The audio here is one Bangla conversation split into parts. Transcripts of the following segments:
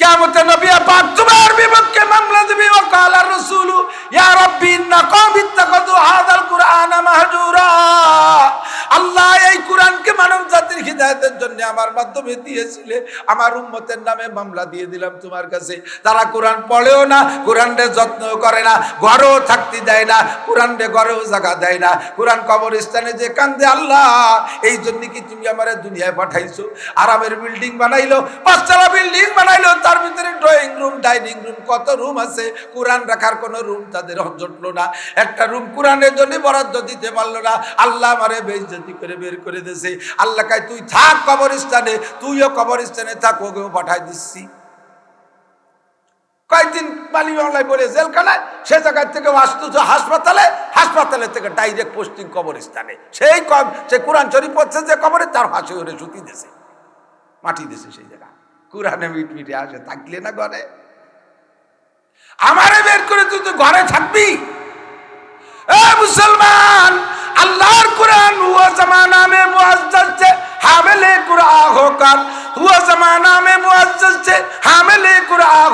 কেমতে নবী পাক তোমার বিপক্ষে মামলা দিবি ও কালা রসুল, ইয়া রাব্বি ইন্না কওমি ইত্তাখাযু হাযাল কুরআনা মাহজুরা। আল্লাহ এই কোরআনকে মানব জাতির হিদায়াতের জন্য আমার মাধ্যমে দিয়েছিলে। আমার উম্মতের নামে মামলা দিয়ে দিলাম তোমার কাছে। তারা কোরআন পড়েও না, কোরআনরে যত্ন করে না, ঘরেও থাকতে দেয় না, কোরআনরে ঘরেও জায়গা দেয় না। কোরআন কবরস্থানে যে কান্দে, আল্লাহ, এই জন্য কি তুমি আমার দুনিয়ায় পাঠাইছো? আরামের বিল্ডিং বানাইলো, পাঁচতলা বিল্ডিং বানাইলো, তার ভিতরে ড্রয়িং রুম, ডাইনিং রুম, কত রুম আছে? কোরআন রাখার কোনো রুম তাদের জুটলো না। একটা রুম কোরআনের জন্য বরাদ্দ দিতে পারল না। আল্লাহ আমারে বেইজ্জতি করে বের করে দিয়েছে। আল্লাহ কাই তুই থাক কবরস্থানে, তুইও কবরস্থানে থাক, ওকেও পাঠাই দিচ্ছি। কয়েকদিন মালি মামলায় পড়ে জেলখানায়? সে জায়গার থেকে আসতেছে হাসপাতালে হাসপাতালে থেকে ডাইরেক্ট পোস্টিং কবরস্থানে। সেই কম সে কোরআন শরীফ পড়ছে যে কবরে, তার ফাঁসি ওরে সুতি দিছে মাটি দিছে সেই জায়গা। কোরআনে মিট মিটে আসে, থাকলে না ঘরে? আমারে বের করে তুই তো ঘরে থাকবি? এ মুসলমান! আল্লাহর কোরআন হুয়া জামানা মে মুআজ্জাজ হামেলে কুরআ হোকার হুয়া জামানা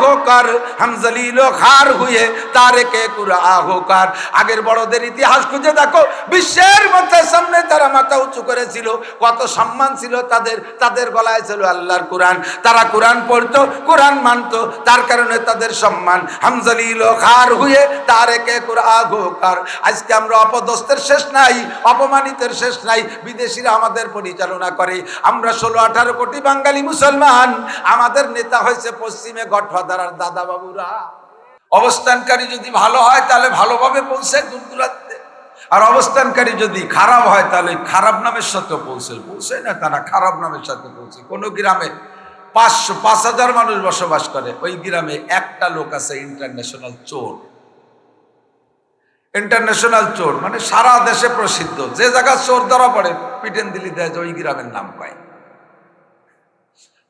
হোকার হামজালিল খার হুয়ে, তারেকে কুরা হোকার আগের বড়দের ইতিহাস খুঁজে দেখো, বিশ্বের মাথার সামনে তারা মাথা উঁচু করেছিল, কত সম্মান ছিল তাদের তাদের গলায় ছিল আল্লাহর কোরআন। তারা কোরআন পড়তো, কোরআন মানতো, তার কারণে তাদের সম্মান। হামজালিল খার হুয়ে, তারেকে কুরা হোকার আজকে আমরা অপদস্তের শেষ নাই, অপমানিতের শেষ নাই, বিদেশিরা আমাদের পরিচালনা করে। আমরা ষোলো আঠারো কোটি বাঙালি মুসলমান, আমাদের নেতা হয়েছে পশ্চিমে গঠফাদার আর দাদা বাবুরা। অবস্থানকারী যদি ভালো হয়, তাহলে ভালোভাবে পৌঁছে দূর দূরান্তে। আর অবস্থানকারী যদি খারাপ হয়, তাহলে খারাপ নামের সাথে পৌঁছে পৌঁছে না, তারা খারাপ নামের সাথে পৌঁছে। কোনো গ্রামে পাঁচশো, পাঁচ হাজার মানুষ বসবাস করে, ওই গ্রামে একটা লোক আছে ইন্টারন্যাশনাল চোর। ইন্টারন্যাশনাল চোর মানে সারা দেশে প্রসিদ্ধ। যে জায়গা চোর ধরা পড়ে, পিটেন দিলি দেয় ওই গ্রামের নাম পায়।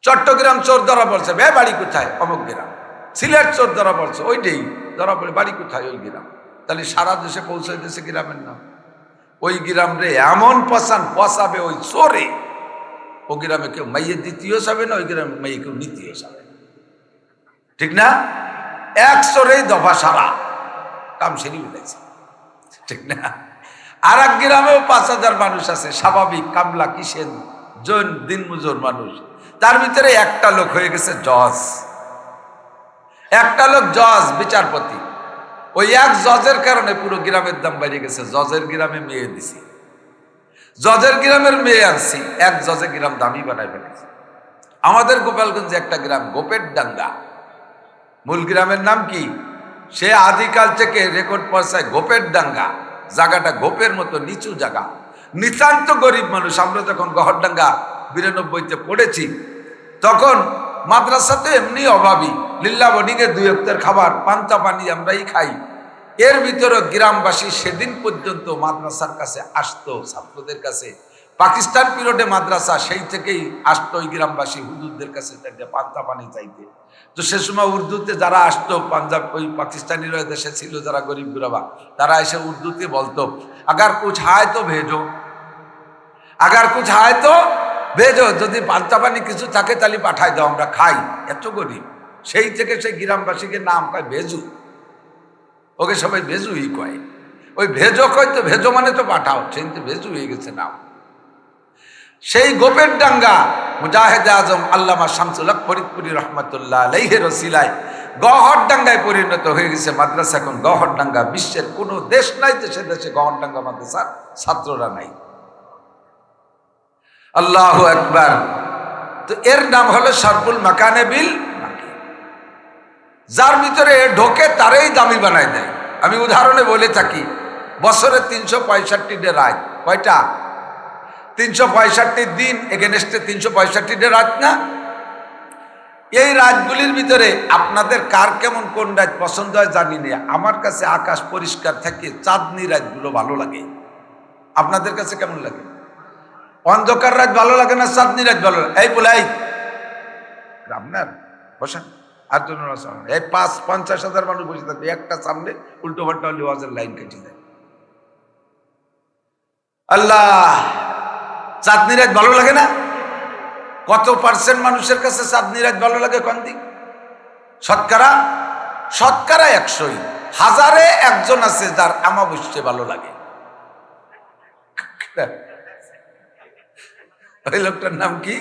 চট্টগ্রাম চোর ধরা পড়ছে। বে বাড়ি কোথায়? অমুক গ্রাম। সিলেট চোর ধরা পড়ছে। ওইটাই ধরা পড়ে। বাড়ি কোথায় ওই গ্রাম? তাহলে সারা দেশে পৌঁছে দিয়েছে গ্রামের নাম। ওই গ্রাম রে এমন পশান পশাবে ওই চোরে। ও গ্রামে কেউ মাইয়ে দ্বিতীয় যাবে না, ওই গ্রামে মাইয়ে কেউ নিতীয় যাবে ঠিক না? এক চোরেই দফা সারা। কাম সেরি উঠেছে। ঠিক না? আর এক গ্রামেও পাঁচ হাজার মানুষ আছে। স্বাভাবিক কামলা কিসেন জৈন, দিনমজুর মানুষ। তার ভিতরে একটা লোক হয়ে গেছে জজ। একটা লোক জজ, বিচারপতি। ওই এক জজের কারণে পুরো গ্রামের দাম বেড়ে গেছে। জজের গ্রামে মেয়ে দিছি। জজের গ্রামের মেয়ে আনছি। এক জজে গ্রাম দামি বানাই ফেলেছে। আমাদের গোপালগঞ্জে একটা গ্রাম, গোপের ডাঙ্গা। মূল গ্রামের নাম কি? সে আদিকাল থেকে রেকর্ড পয়সায় গোপের ডাঙ্গা। জায়গাটা গোপের মতো, নিচু জায়গা। নিতান্ত গরিব মানুষ। আমরা যখন গহরডাঙ্গা বিরানব্বইতে পড়েছি, তখন মাদ্রাসাতে এমনি অভাবী। লিল্লা বডিংয়ে দুই অক্তের খাবার, পান্তা পানি আমরাই খাই। এর ভিতরে গ্রামবাসী সেদিন পর্যন্ত মাদ্রাসার কাছে আসতো, ছাত্রদের কাছে। পাকিস্তান পিরিয়ডে মাদ্রাসা, সেই থেকেই আসতো ওই গ্রামবাসী হুজুরদের কাছে পান্তা পানি চাইতে। তো সে সময় উর্দুতে যারা আসতো, পাঞ্জাব ওই পাকিস্তানিরা দেশে ছিল যারা গরিব গুরাবা তারা এসে উর্দুতে বলতো, আগার কুছ হায় তো ভেজো, আগার কুছ হায় তো ভেজো, যদি পানি কিছু থাকে তাহলে পাঠাই দাও, আমরা খাই। এত গরিব। সেই থেকে সেই গ্রামবাসীকে নাম কয় ভেজু। ওকে সবাই ভেজুই কয়। ওই ভেজো কয় তো ভেজো মানে তো পাঠাও, সেই তো ভেজু হয়ে গেছে নাম সেই গোপের ডাঙ্গা মুজাহেদ আজম আল্লামা শামসুল ফরিদপুরি রহমতুল্লাহ রসিলায় গহর ডাঙ্গায় পরিণত হয়ে গেছে মাদ্রাসা। এখন গহর ডাঙ্গা বিশ্বের কোনো দেশ নাই যে সে দেশে গহর ডাঙ্গা মাদ্রাসার ছাত্ররা নাই। আল্লাহ একবার তো এর নাম হলো সরপুল মাকানে বিল যার ভিতরে ঢোকে তারই দামি বানায় দেয়। আমি উদাহরণে বলে থাকি, বছরে তিনশো পঁয়ষট্টি ডে রাত, কয়টা? তিনশো পঁয়ষট্টি দিন এগেনস্টে তিনশো পঁয়ষট্টি ডে রাত না? এই রাতগুলির ভিতরে আপনাদের কার কেমন কোন রাত পছন্দ হয় জানি না। আমার কাছে আকাশ পরিষ্কার থাকে, চাঁদনি রাতগুলো ভালো লাগে। আপনাদের কাছে কেমন লাগে? অন্ধকার রাত ভালো লাগে না, চাঁদনি রাত ভালো লাগে। এই বলে, এই। আপনার বসেন। আর জন্য। এই পাঁচ, পঞ্চাশ হাজার মানুষ বসে থাকবে। একটা সামনে উল্টো পাল্টা হলে ওয়াজের লাইন কেটে দেয় আল্লাহ, চাঁদনি রাত ভালো লাগে না? কত পার্সেন্ট মানুষের কাছে চাঁদনি রাত ভালো লাগে কোন দিক? শতকরা? শতকরা একশোই। হাজারে একজন আছে যার আমাবস্যে ভালো লাগে। ওই লোকটার নাম কি?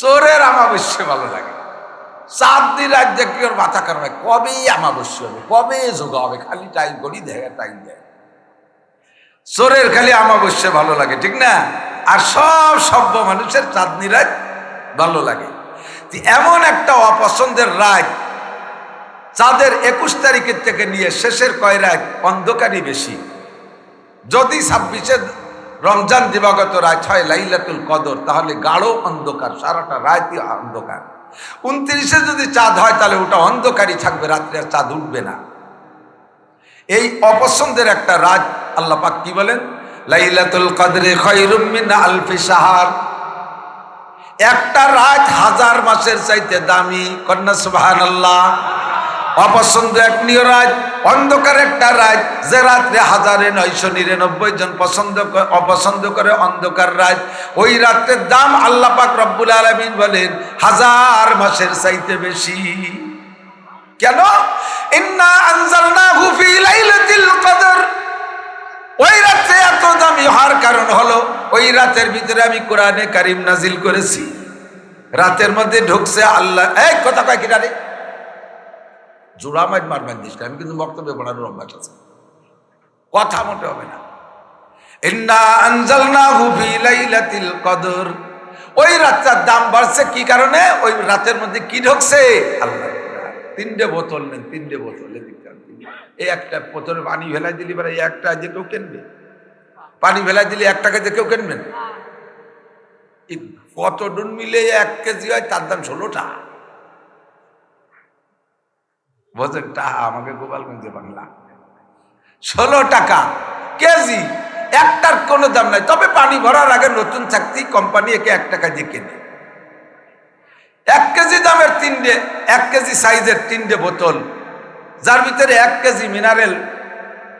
চোরের আমাবস্যে ভালো লাগে। চার দিন রাত দেখি ওর মাথা হয়। কবে আমাবস্য হবে? কবে যোগ হবে? খালি টাইম করি, দেখে টাইম দেয়। চোরের খালি আমাবস্যা ভালো লাগে, ঠিক না? আর সব সভ্য মানুষের চাঁদনি রাত ভালো লাগে। এমন একটা অপছন্দের রাত, চাঁদের একুশ তারিখের থেকে নিয়ে শেষের কয় রাত? অন্ধকারই বেশি। যদি ছাব্বিশে রমজান দিবাগত রাত হয় লাইলাতুল কদর, তাহলে গাঢ় অন্ধকার, সারাটা রাতই অন্ধকার। উনত্রিশে যদি চাঁদ হয়, তাহলে ওটা অন্ধকারই থাকবে, রাত্রে আর চাঁদ উঠবে না। এই অপছন্দের একটা রাত, আল্লাহ পাক কি বলেন? লাইলাতুল কদরে খৈরুম মিন আলফি সাহার একটা রাত হাজার মাসের চাইতে দামি, কন্যা সুবহানাল্লাহ। অপছন্দ এক রাত, অন্ধকার একটা রাত। যে রাত্রে হাজারে নয়শো নিরানব্বই জন পছন্দ অপছন্দ করে অন্ধকার রাত। ওই রাত্রের দাম আল্লাহ পাক রব্বুল আলমিন বলেন, হাজার মাসের চাইতে বেশি। কেন? ওই রাতে এত দামি হওয়ার কারণ হলো, ওই রাতের ভিতরে আমি কোরআনে কারিম নাজিল করেছি। রাতের মধ্যে ঢুকছে আল্লাহ। এই, কথা কয় কিনা রে জোড়া মাইট মারবেন দিস না, আমি কিন্তু বক্তব্য পড়ানোর অভ্যাস আছে কথা মোটে হবে না। ইন্না আনজালনাহু ফি লাইলাতিল কদর। ওই রাতটার দাম বাড়ছে কি কারণে? ওই রাতের মধ্যে কি ঢুকছে? আল্লাহ। তিনটে বোতল নেন তিনটে বোতল। এই একটা বোতলে পানি ফেলাই দিলি এই একটা যে কেউ কিনবে। পানি ফেলাই দিলে এক টাকা যে কেউ কিনবেন কত ডুন মিলে এক কেজি হয় তার দাম ষোলোটা। বোঝেন টাকা আমাকে গোপালগঞ্জে বাংলা। ষোলো টাকা কেজি, একটার কোনো দাম নাই। তবে পানি ভরার আগে নতুন থাকতেই কোম্পানি একে এক টাকা দিয়ে কেনে। এক কেজি দামের তিনটে, এক কেজি সাইজের তিনটে বোতল, যার ভিতরে এক কেজি মিনারেল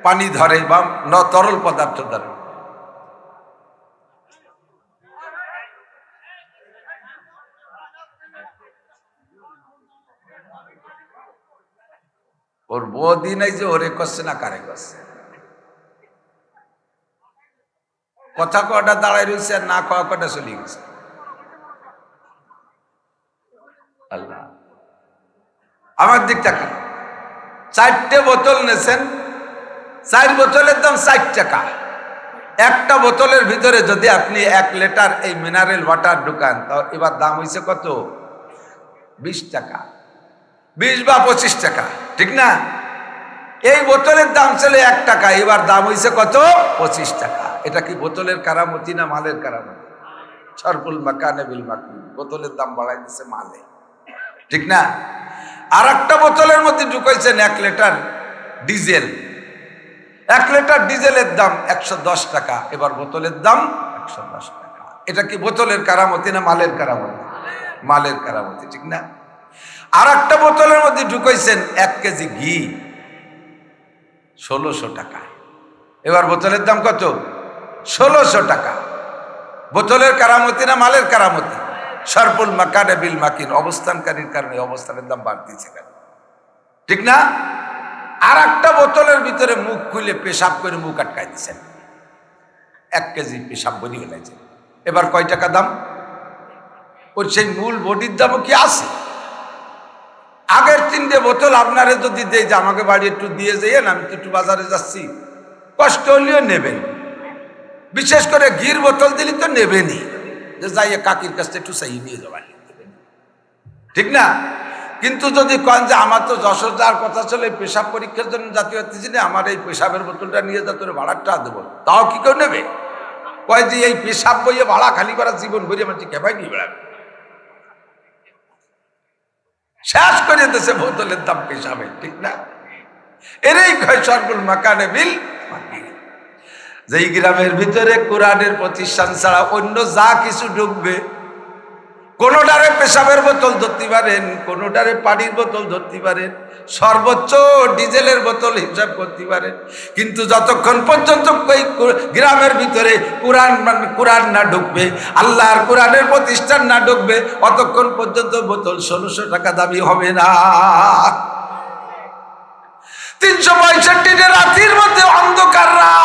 পানি ধরে বা ন তরল পদার্থ ধরে। ওর বৌদি নাই যে ওরে করছে না, কারে করছে? কথা কটা দাঁড়াই রয়েছে আর না খাওয়া কটা চলে গেছে? আল্লাহ। আমার দিক তাকান চারটে বোতল নেছেন, চার বোতলের দাম ষাট টাকা। একটা বোতলের ভিতরে যদি আপনি এক লিটার এই মিনারেল ওয়াটার ঢুকান, তো এবার দাম হয়েছে কত? বিশ টাকা। বিশ বা পঁচিশ টাকা। ঠিক না? এই বোতলের দাম ছিল এক টাকা, এবার দাম হয়েছে কত? পঁচিশ টাকা। এটা কি বোতলের কারামতি না মালের কারামতি? সরপুল মাকানে বিল মাকি বোতলের দাম বাড়াই দিচ্ছে মালে। ঠিক না? আর একটা বোতলের মধ্যে ঢুকাইছেন এক লিটার ডিজেল। এক লিটার ডিজেলের দাম একশো দশ টাকা, এবার বোতলের দাম একশো দশ টাকা। এটা কি বোতলের কারামতি না মালের কারামতি? মালের কারামতি, ঠিক না? আর একটা বোতলের মধ্যে ঢুকাইছেন এক কেজি ঘি। ষোলোশো টাকা। এবার বোতলের দাম কত? ষোলোশো টাকা। বোতলের কারামতি না মালের কারামতি? সরপুল মাকানে বিল মাকিন, অবস্থানকারীর কারণে অবস্থানের দাম বাড়তিছে কেন? ঠিক না? আর একটা বোতলের ভিতরে মুখ খুলে পেশাব করে মুখ আটকাই দিচ্ছেন এক কেজি পেশাব বনি ফেলাইছে এবার কয় টাকা দাম? ওর সেই মূল বডির দামও কি আছে? আগের তিনটে বোতল আপনারে যদি দেয় যে আমাকে বাড়ি একটু দিয়ে যাইয়েন, আমি তো একটু বাজারে যাচ্ছি। কষ্ট হলেও নেবেন। বিশেষ করে ঘির বোতল দিলে তো নেবেনই। যে যাইয়ে কাকির কাছ একটু চাইয়ে নিয়ে যাবেন ঠিক না? কিন্তু যদি কন যে আমার তো যশোর যাওয়ার কথা ছিল, এই পেশাব পরীক্ষার জন্য জাতীয় না আমার এই পেশাবের বোতলটা নিয়ে যা, তোর ভাড়াটা দেবো। তাও কি কেউ নেবে? কয় যে এই পেশাব বইয়ে ভাড়া খালি করার জীবন ভরে আমার কেবাই নিয়ে বেড়াবে। শেষ করে দেশে বোতলের দাম পেশাবে, ঠিক না? এরই কয় সর্বল মাকানে বিল যেই গ্রামের ভিতরে কোরআনের প্রতিষ্ঠান ছাড়া অন্য যা কিছু ঢুকবে কোনোটারে পেশাবের বোতল ধরতে পারেন, কোনোটারে পানির বোতল ধরতে পারেন, সর্বোচ্চ ডিজেলের বোতল হিসাব করতে পারেন। কিন্তু যতক্ষণ পর্যন্ত ওই গ্রামের ভিতরে কোরআন মানে কোরআন না ঢুকবে, আল্লাহর কোরআনের প্রতিষ্ঠান না ঢুকবে, অতক্ষণ পর্যন্ত বোতল ষোলোশো টাকা দামি হবে না। তিনশো পঁয়ষট্টি রাতির মধ্যে অন্ধকার রাত।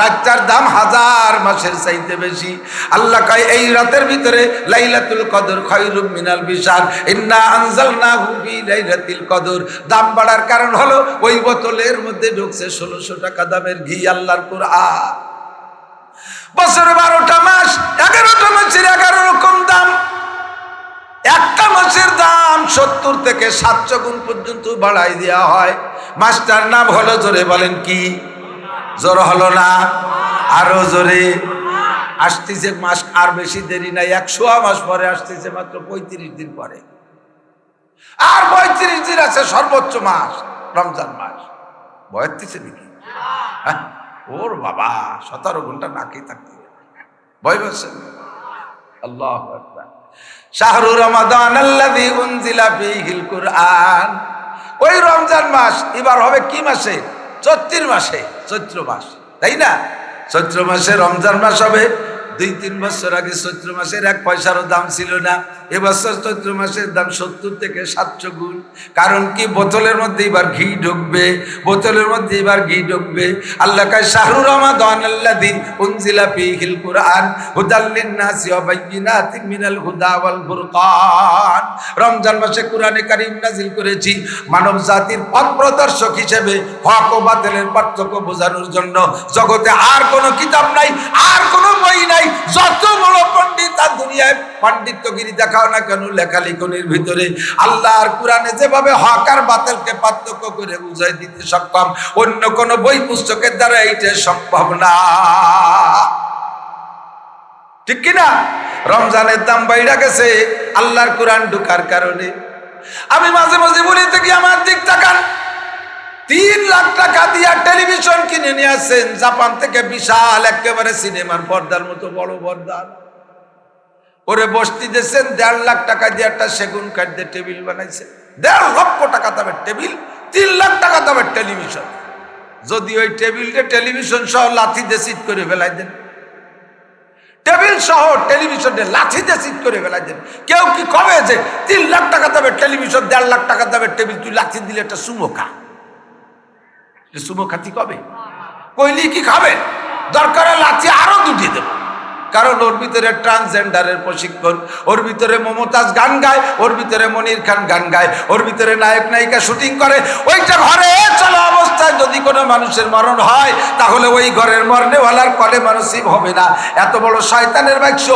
রাতটার দাম হাজার মাসের চাইতে বেশি। আল্লাহ কয়, এই রাতের ভিতরে লাইলাতুল কদর খয়রুম মিনাল বিশাল। ইন্না আনজালনাহু ফি লাইলাতিল কদর। দাম বাড়ার কারণ হলো ওই বোতলের মধ্যে ঢুকছে ষোলোশো টাকা দামের ঘি, আল্লাহর কোরআন। বছরে বারোটা মাস, এগারোটা মাসের এগারো রকম দাম। একটা মাসের দাম সত্তর থেকে সাতশো গুণ পর্যন্ত বাড়াই দেওয়া হয়। মাসটার নাম হলো জোরে বলেন কি? জোর হলো না, আরও জোরে। আসতেছে মাস আর বেশি দেরি নাই, একশো মাস পরে আসতেছে মাত্র পঁয়ত্রিশ দিন পরে। আর পঁয়ত্রিশ দিন আছে সর্বোচ্চ মাস, রমজান মাস। বয়াত্রিশে নাকি? হ্যাঁ? ওর বাবা, সতেরো ঘণ্টা নাকি থাকতে। ভয় পাচ্ছেন আল্লাহ শাহরু রমাদান কুরআন। ওই রমজান মাস এবার হবে কি মাসে? চৈত্র মাসে, চৈত্র মাস, তাই না? চৈত্র মাসে রমজান মাস হবে, দুই তিন বছর আগে চৈত্র মাসের এক পয়সারও দাম ছিল না। এবছর চৈত্র মাসের দাম সত্তর থেকে সাতশো গুণ। কারণ কি? বোতলের মধ্যে এবার ঘি ঢুকবে, বোতলের মধ্যে এবার ঘি ঢুকবে। আল্লাহ কায়, শাহরু রমাদান আল্লাযী উনজিলা ফীহিল কুরআন হুদাল লিন-নাসি ওয়া মিনাল হুদা ওয়াল ফুরকান। রমজান মাসে কোরআনে কারীম নাজিল করেছি মানব জাতির পথ প্রদর্শক হিসেবে, হক ও বাতিলের পার্থক্য বোঝানোর জন্য। জগতে আর কোনো কিতাব নাই, আর কোনো বই নাই। যত বড় পণ্ডিত আর দুনিয়ায় পাণ্ডিত্যগিরি দেখাও না কেন লেখালেখনির ভিতরে? আল্লাহ আর কোরআনে যেভাবে হক আর বাতিলকে পার্থক্য করে বুঝাই দিতে সক্ষম, অন্য কোনো বই পুস্তকের দ্বারা এইটা সম্ভব না। ঠিক কিনা রমজানের দাম বাইরা গেছে, আল্লাহর কোরআন ঢুকার কারণে। আমি মাঝে মাঝে বলি থেকে আমার দিক তাকান। তিন লাখ টাকা দিয়া টেলিভিশন কিনে নিয়ে আসছেন, জাপান থেকে বিশাল, একেবারে সিনেমার পর্দার মতো বড় পর্দা। ওরে বসতি দিয়েছেন, দেড় লাখ টাকা দিয়ে একটা সেগুন কাঠ দিয়ে টেবিল বানাইছে। দেড় লক্ষ টাকা দামের টেবিল, তিন লাখ টাকা দামের টেলিভিশন। যদি ওই টেবিলটা টেলিভিশন সহ লাথি সিট করে ফেলাই দেন। টেবিল সহ টেলিভিশনে দিয়ে সিট করে ফেলাই দেন। কেউ কি কবে যে তিন লাখ টাকা দামের টেলিভিশন, দেড় লাখ টাকা দামের টেবিল, তুই লাঠি দিলে একটা সুমো খা। যে সুমো খাতি কবে? কইলি কি খাবে? দরকার লাঠি আরও দুটি দেব। কারণ ওর ভিতরে ট্রান্সজেন্ডারের প্রশিক্ষণ, ওর ভিতরে মমতাজ গান গায়, ওর ভিতরে মনির খান গান গায়, ওর ভিতরে নায়ক নায়িকা শুটিং করে। ওইটা ঘরে চলো অবস্থায় যদি কোনো মানুষের মরণ হয়, তাহলে ওই ঘরের মরণেওয়ালার কলে মানসিক হবে না। এত বড় শয়তানের বাক্স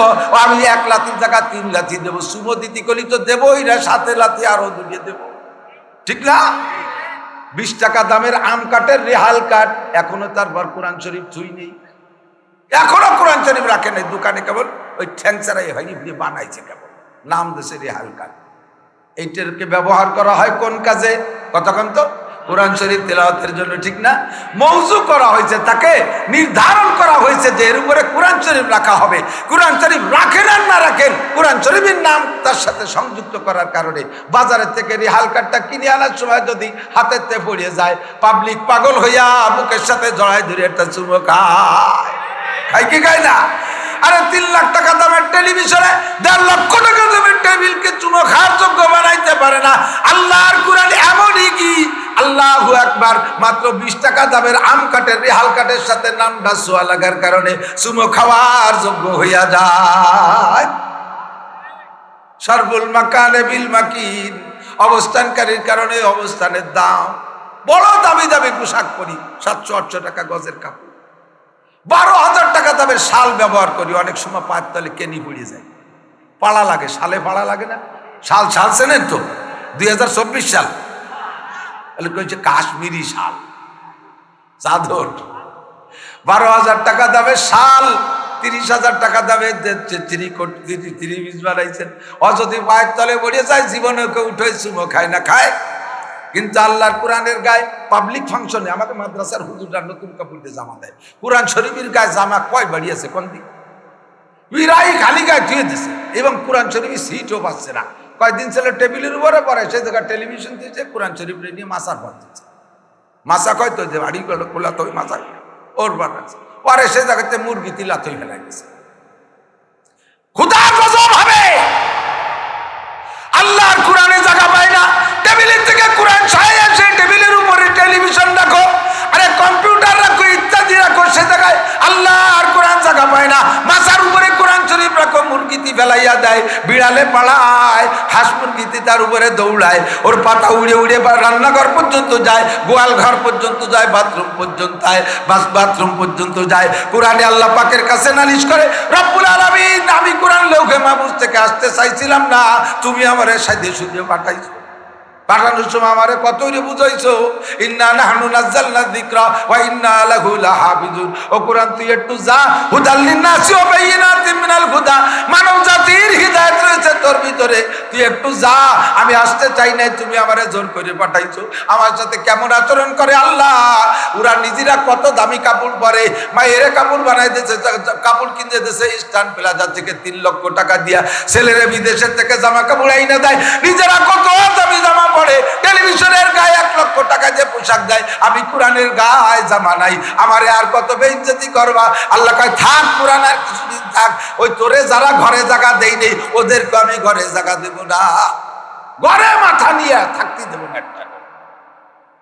আমি এক লাথির জায়গা তিন লাথি দেবো। শুভ দিতি কলি তো দেবোই না, সাথে লাথি আরও দুটিয়ে দেবো। ঠিক না? বিশ টাকা দামের আম কাঠের রেহাল কাঠ এখনও তারপর কোরআন শরীফ ছুই নেই। এখনও কোরআন শরীফ রাখে নাই দোকানে কেবল, ওই ঠ্যাংচারাই হয়নি দিয়ে বানাইছে কেবল। নাম দেশে রেহাল কাঠ এইটাকে ব্যবহার করা হয় কোন কাজে? কতক্ষণ তো? কোরআন শরীফ তেলাওয়াতের জন্য, ঠিক না? মৌজু করা হয়েছে, তাকে নির্ধারণ করা হয়েছে যে এর উপরে কোরআন শরীফ রাখা হবে। কোরআন শরীফ রাখেন আর না রাখেন, কোরআন শরীফের নাম তার সাথে সংযুক্ত করার কারণে বাজারের থেকে রিহাল কাঠটা কিনে আনার সময় যদি হাতের তে পড়িয়ে যায় পাবলিক পাগল হইয়া বুকের সাথে জড়াই ধরে একটা চুমো খায়। খাই কি খায় না? আরে তিন লাখ টাকা দামের টেলিভিশনে, দেড় লক্ষ টাকা দামের টেবিলকে চুনো খাওয়ার যোগ্য বানাইতে পারে না। আল্লাহর কোরআন এমনই কি? আল্লাহু একবার মাত্র বিশ টাকা দামের আম কাঠের রেহাল কাঠের সাথে নামটা সোয়া লাগার কারণে চুমো খাওয়ার যোগ্য হইয়া যায়। সর্বুল মাকানে, বিল মাকিন, অবস্থানকারীর কারণে অবস্থানের দাম। বড় দামি দামি পোশাক পরি, সাতশো আটশো টাকা গজের কাপড়। বারো হাজার টাকা দামের শাল ব্যবহার করি, অনেক সময় পায়ের তলে কেনি পড়ে যায়। পাড়া লাগে, শালে পাড়া লাগে না? শাল শাল চেনেন তো? দুই হাজার চব্বিশ সাল তাহলে কইছে কাশ্মীরি শাল, চাদর। বারো হাজার টাকা দামে শাল, তিরিশ হাজার টাকা দামে তিনি তিনি বীজ বানাইছেন। ও যদি পায়ের তলে পড়ে যায় জীবনে কেউ উঠে চুমো খায় না, খায়। কিন্তু আল্লাহর কোরআনের গায়ে পাবলিক ফাংশনে আমাকে মাদ্রাসার হুজুররা নতুন কাপড় দিয়ে জামা দেয়। কোরআন শরীফের গায়ে জামা কয় বাড়িয়েছে কোন দিন বিরাই খালি গায়ে ধুয়ে দিছে এবং কোরআন শরীফ সিটও পাচ্ছে না। কয়েকদিন ছেলে টেবিলের উপরে পরে সে জায়গায় টেলিভিশন দিয়েছে, কোরআন শরীফ নিয়ে মাসার পর দিচ্ছে। মাসা কয় তো যে বাড়ি গেল, খোলা তো মাসা ওর বানাচ্ছে পরে সে জায়গাতে মুরগি তিলা তৈ ফেলাই গেছে খুদা গজব হবে! আল্লাহর কোরআনে জায়গা পায় না। টেবিলের থেকে কোরআন ছায় আসে টেবিলের উপরে টেলিভিশন রাখো আরে কম্পিউটার রাখো ইত্যাদি রাখো সে জায়গায় আল্লাহর কোরআন জায়গা পায় না। মাথার উপরে কোরআন শরীফ রাখো মুরগিতি ফেলাইয়া দেয়, বিড়ালে পালায়, হাঁস মুরগিতি তার উপরে দৌড়ায়, ওর পাতা উড়ে উড়ে বা রান্নাঘর পর্যন্ত যায়, গোয়াল ঘর পর্যন্ত যায়, বাথরুম পর্যন্ত যায় বাথরুম পর্যন্ত যায়। কোরআনে আল্লাহ পাকের কাছে নালিশ করে, রব্বুল আলামিন, আমি কোরআন লৌহে মাহফুজ থেকে আসতে চাইছিলাম না, তুমি আমারে সাইদে সুদে পাঠাইছো। পাঠানোর সময় আমারে কত রে বুঝাইছো? ইন্না নাহনু নাযালনা যিকরা ওয়া ইন্না লাহু লাহাফিজুন। ও কোরআন, তুই একটু যা, হুদাল লিন্নাসি ওয়া বাইয়িনাতিন মিনাল হুদা। মানব জাতির হিদায়াত রয়েছে তোর ভিতরে। তুই একটু যা, আমি আসতে চাই নাই, তুমি আমারে জোর করে পাঠাইছো। আমার সাথে কেমন আচরণ করে আল্লাহ? ওরা নিজেরা কত দামি কাপড় পরে। মায়ের কাপড় বানাই দিয়েছে কাপড় কিনে দিয়েছে ইস্টার্ন প্লাজা থেকে তিন লক্ষ টাকা দিয়া ছেলেরা বিদেশের থেকে জামা কাপড় আইনে দেয়। নিজেরা কত দামি জামা পরে টেলিভিশনের গায়ে এক লক্ষ টাকা যে পোশাক দেয়, আমি কোরআনের গায়ে জামা নাই। আমারে আর কত বেইজ্জতি করবা? আল্লাহ কয়, থাক, কোরআন আর কিছুদিন থাক। ওই তোরে যারা ঘরে জায়গা দেই নেই, ওদেরকে আমি ঘরে জায়গা দেব না। ঘরে মাথা নিয়ে থাকতে দেবো না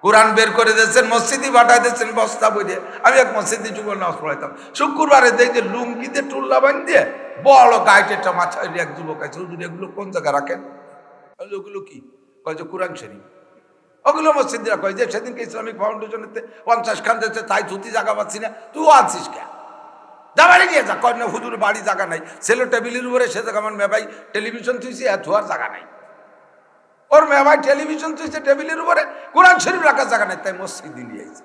কোরআন বের করে দিয়েছেন মসজিদই পাঠাই দিয়েছেন, বস্তা বইয়ে। আমি এক মসজিদে যুগল নামাজ পড়াইতাম। শুক্রবারে দেখে লুঙ্গিতে টুল্লা বান দিয়ে বড় গাইটেটা মাথায় এক যুবক আছে। এগুলো কোন জায়গায় রাখেন? ওগুলো কি? কয় যে কোরআন শরীফ। ওগুলো মসজিদরা কয় যে সেদিনকে ইসলামিক ফাউন্ডেশনেতে পঞ্চাশ খান দিচ্ছে তাই ধুতি জায়গা পাচ্ছি না, তুই আছিস কে যাবারে গিয়ে যা, কয় না, হুজুর বাড়ি জায়গা নাই, ছেলে টেবিলের উপরে সে জায়গা আমার মেবাই টেলিভিশন তুইছি এত আর জায়গা নাই। ওর মেবাই টেলিভিশন তুইছে টেবিলের উপরে, কোরআন শরীফ রাখার জায়গা নাই, তাই মসজিদে নিয়ে আইছে।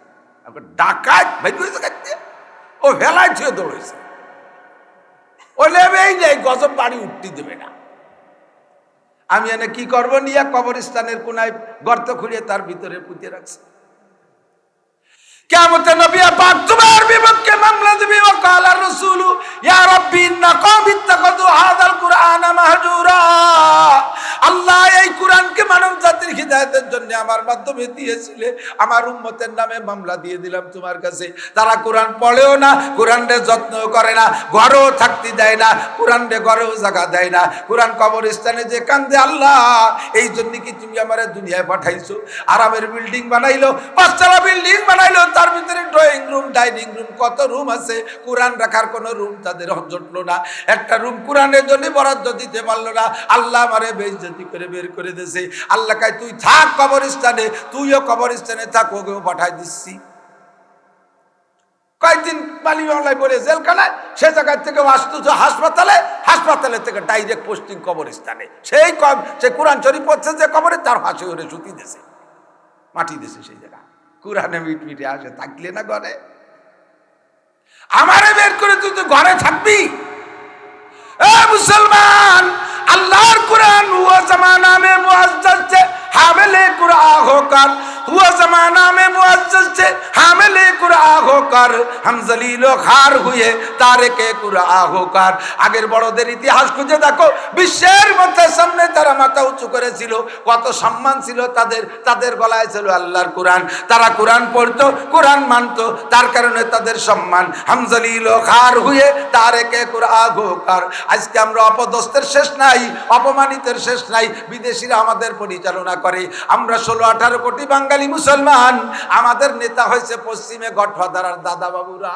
ডাকাত ভাই ও ভেলায় ছুঁয়ে দৌড়েছে ও নেবেই নেই গজব বাড়ি উঠতে দেবে না। আমি এনে কি করব? নিয়ে কবরস্থানের কোনায় গর্ত খুঁড়িয়ে তার ভিতরে পুঁতে রাখছে। কেমন নবিয়া বিপক্ষে মামলা দিবি। হিদায়াতের জন্য আমার মাধ্যমে দিয়েছিলে, আমার উম্মতের নামে মামলা দিয়ে দিলাম তোমার কাছে। তারা কোরআন পড়েও না, কোরআনরে যত্ন করে না, ঘরেও থাকতে দেয় না, কোরআনরে ঘরেও জায়গা দেয় না। কোরআন কবরস্থানে যে কান্দে, আল্লাহ, এই জন্য কি তুমি আমার দুনিয়ায় পাঠাইছো? আরামের বিল্ডিং বানাইলো, পাঁচতলা বিল্ডিং বানাইলো, তার ভিতরে ড্রয়িং রুম, ডাইনিং রুম, কত রুম আছে? কোরআন রাখার কোনো রুম তাদের জটলো না। একটা রুম কোরআনের জন্য বরাদ্দ দিতে পারল না। আল্লাহ আমারে বেইজ্জতি করে বের করে দিয়েছে। আল্লাহ কাই তুই থাক কবরস্থানে, তুইও কবরস্থানে থাক, ওকেও পাঠাই দিচ্ছি। কয়েকদিন পালি বাংলায় বলে জেলখানায়, সে জায়গায় থেকে আসতেছে হাসপাতালে হাসপাতালে থেকে ডাইরেক্ট পোস্টিং কবরস্থানে। সেই কব সে কোরআন শরীফ পড়ছে যে কবরে, তার হাসি ওরে সুতি দিয়েছে মাটি দিয়েছে সেই জায়গা। কোরআনে মিট মিটে আসে, থাকলে না ঘরে? আমারে বের করে তুই তো ঘরে থাকবি? মুসলমান, আল্লাহর কোরআন হুয়া জামানা মে মুআজ্জাজ হামেলে কুরআ হোকার। হুয়া জমানা মে মুআজ্জাজ ছে হামেলে কুরআ হোকার। হাম জলিল খার হুয়ে, তারেকে কুরআ হোকার। আগের বড়দের ইতিহাস খুঁজে দেখো, বিশ্বের মধ্যে সামনে তারা মাথা উঁচু করেছিল, কত সম্মান ছিল তাদের তাদের গলায় ছিল আল্লাহর কোরআন। তারা কোরআন পড়তো, কোরআন মানতো, তার কারণে তাদের সম্মান। হাম জলিল খার হুয়ে, তারেকে কুরআ হোকার। আজকে আমরা অপদস্থের শেষ নাই, অপমানিতের শেষ নাই, বিদেশিরা আমাদের পরিচালনা করে আমরা ষোলো আঠারো কোটি বাঙালি মুসলমান। আমাদের নেতা হয়েছে পশ্চিমে আর দাদা বাবুরা